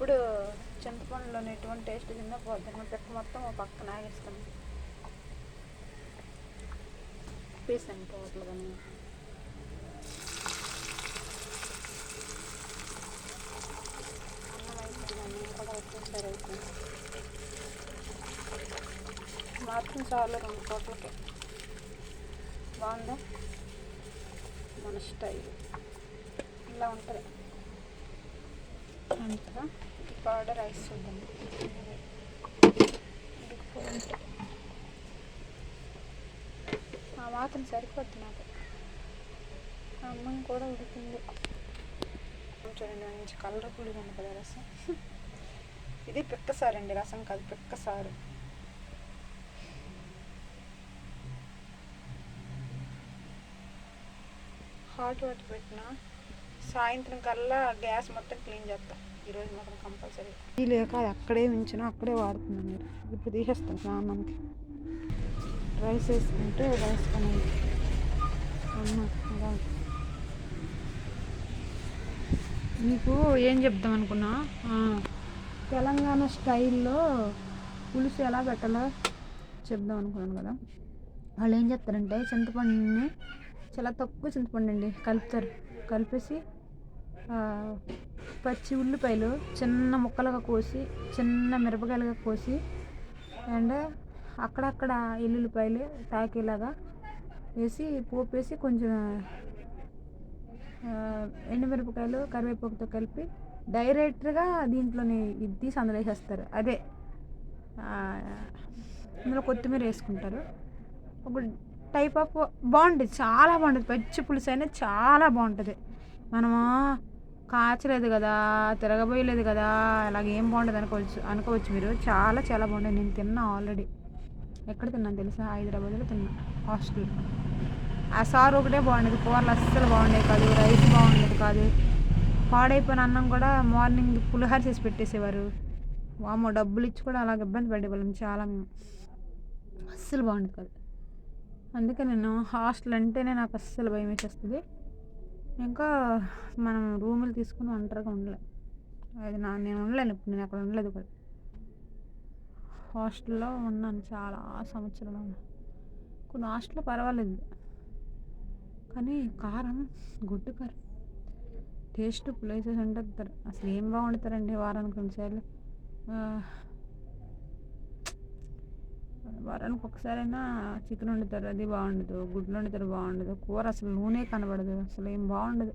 ఎప్పుడు చింతపండులోని ఎటువంటి టేస్ట్ తిన్నా పోద్ది మా పిక్క మొత్తం ఓ పక్కన ఆగేస్తాను పీస్ అనుకోవట్లేదు కానీ కూడా మాత్రం చాలు రెండు పూటలకి బాగుందా? మన స్టైల్. ఇలా ఉంటుంది. అంతగా పౌడర్ రైస్ చూద్దాం. ఆ మాత్రం సరిపోద్ది నాకు. అమ్మని కూడా ఉడికింది. చూడండి మంచి కలర్ఫుల్గా ఉంది కదా రసం. ఇది పిక్కసారు అండి రసం కాదు పిక్కసారు హాట్ వాటర్ పెట్టిన? సాయంత్రం కల్లా గ్యాస్ మొత్తం క్లీన్ చేస్తాం ఈరోజు మాత్రం కంపల్సరీ. ఈ లేక అది అక్కడే ఉంచినా అక్కడే వాడుతున్నాం మీరు. ఇప్పుడు తీసేస్తాం స్నానానికి రైస్ వేసుకుంటే రైస్ అమ్మ ఉంది. మీకు ఏం చెప్దాం అనుకున్నా? ఆ, తెలంగాణ స్టైల్లో పులుసు ఎలా పెట్టాలో చెప్దాం అనుకున్నాను కదా. వాళ్ళు ఏం చెప్తారంటే చింతపండుని చాలా తక్కువ చింతపండు అండి కలుపుతారు. కలిపేసి పచ్చి ఉల్లిపాయలు చిన్న ముక్కలుగా కోసి చిన్న మిరపకాయలుగా కోసి అండ్ అక్కడక్కడ ఎల్లుల్లిపాయలు తాకేలాగా వేసి పోపు వేసి కొంచెం ఎండుమిరపకాయలు కరివేపాకుతో కలిపి డైరెక్ట్గా దీంట్లోని ఇది తీసి అందులో వేసేస్తారు. అదే ఇందులో కొత్తిమీర వేసుకుంటారు. ఒక టైప్ ఆఫ్ బాగుంటుంది. చాలా బాగుంటుంది. పచ్చి పులుసు అయినా చాలా బాగుంటుంది. మనము కాచలేదు కదా తిరగబోయలేదు కదా అలాగేం ఏం అనుకోవచ్చు అనుకోవచ్చు మీరు. చాలా చాలా బాగుండేది నేను తిన్నా ఆల్రెడీ ఎక్కడ తిన్నాను తెలుసా? హైదరాబాద్లో తిన్నా హాస్టల్. ఆ సారు ఒకటే బాగుండేది. కూరలు అస్సలు బాగుండేది కాదు. రైస్ బాగుండేది కాదు. పాడైపోయిన అన్నం కూడా మార్నింగ్ పులిహార చేసి పెట్టేసేవారు. వామో డబ్బులు ఇచ్చి కూడా అలాగ ఇబ్బంది పడేవాళ్ళం చాలా మేము. అస్సలు బాగుండేది కాదు. అందుకే నేను హాస్టల్ అంటేనే నాకు అస్సలు భయం వేసేస్తుంది. ఇంకా మనం రూములు తీసుకుని ఒంటరిగా ఉండలే. అది నా నేను ఉండలేను ఇప్పుడు నేను అక్కడ ఉండలేదు కూడా హాస్టల్లో ఉన్నాను చాలా సంవత్సరాలు. కొన్ని హాస్టల్లో పర్వాలేదు. కానీ కారం గుడ్డు కారం. టేస్ట్ ప్లేసెస్ ఉంటుంది అసలు ఏం బాగుండుతారండి వారానికి కొన్నిసార్లు వారానికి ఒకసారైనా చికెన్ వండుతారు అది బాగుండదు గుడ్లు వండుతారు బాగుండదు. కూర అసలు నూనె కనబడదు అసలు ఏం బాగుండదు.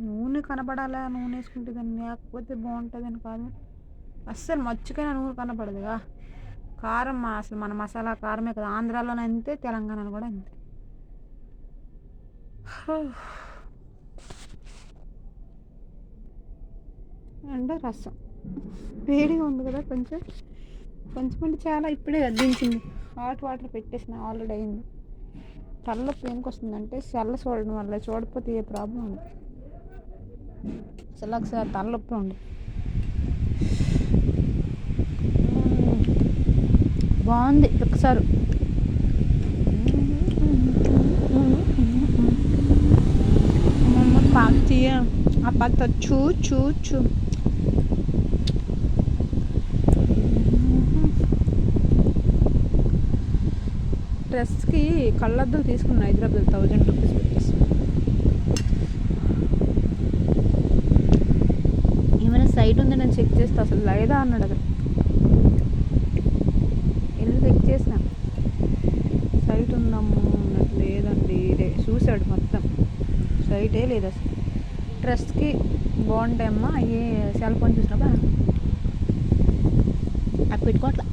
నూనె కనబడాలా? నూనె వేసుకుంటే దాన్ని లేకపోతే బాగుంటుందని కాదు. అస్సలు మచ్చుకైనా నూనె కనపడదుగా కారం అసలు మన మసాలా కారమే కదా. ఆంధ్రాలోనే అంతే తెలంగాణలో కూడా అంతే. అండ్ రసం. వేడిగా ఉంది కదా కొంచెం. కొంచెం అంటే చాలా ఇప్పుడే దించింది హాట్ వాటర్ పెట్టేసిన ఆల్రెడీ అయింది. తలనొప్పి ఎందుకు వస్తుందంటే చల్ల చూడడం వల్ల చూడకపోతే ఏ ప్రాబ్లం ఉంది అసలు ఒకసారి తలనొప్పి ఉంది. బాగుంది ఒకసారి పాతి ఆ పాత చూ చూ చూ. డ్రెస్కి కళ్ళద్దులు తీసుకున్నా హైదరాబాద్ థౌజండ్ రూపీస్ పెట్టేసి. ఏమైనా సైట్ ఉందని నేను చెక్ చేస్తా. అసలు లేదా అన్నాడు అది వెళ్ళి చెక్ చేసిన? సైట్ ఉందమ్ము అన్నట్టు లేదండి చూశాడు మొత్తం. సైటే లేదు అసలు. డ్రెస్కి బాగుంటాయమ్మా అయ్యే సెల్ ఫోన్ చూసినప్పుడు అది పెట్టుకోవట్లా.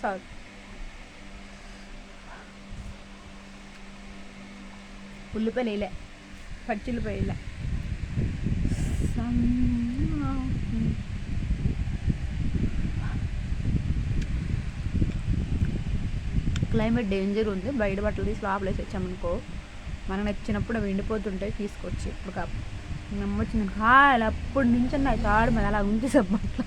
సాగు ఉల్లిపాయలు వేయలే పచ్చిల్లిపాయ వేయలే క్లైమేట్ డేంజర్ ఉంది. బయట బట్టలు తీసి లోపలేసి వచ్చామనుకో మనకు నచ్చినప్పుడు అవి ఎండిపోతుంటాయి తీసుకొచ్చి ఇప్పుడు కాపు నమ్మొచ్చింది కాదు అప్పటి నుంచి నా తాడు అలా ఉంది సబ్బట్లు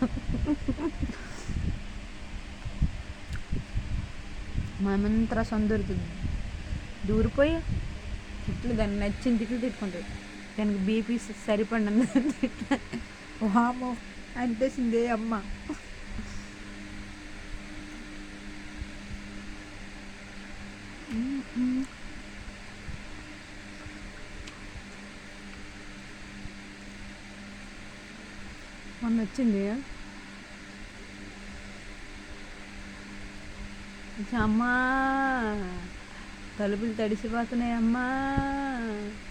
మంత్ర సందురుతుంది దూరిపోయి తిట్లు దాన్ని నచ్చిన తిట్లు తిట్టుకుంటుంది దానికి బీపీ సరిపడిన తిట్లు. వామో అంటేసిందే అమ్మ. మొన్న వచ్చింది అమ్మా తలుపులు తడిసిపోతున్నాయి అమ్మా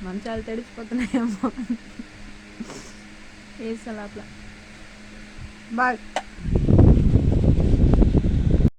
మంచాలు తడిసిపోతున్నాయి అమ్మా. వేసా బాయ్.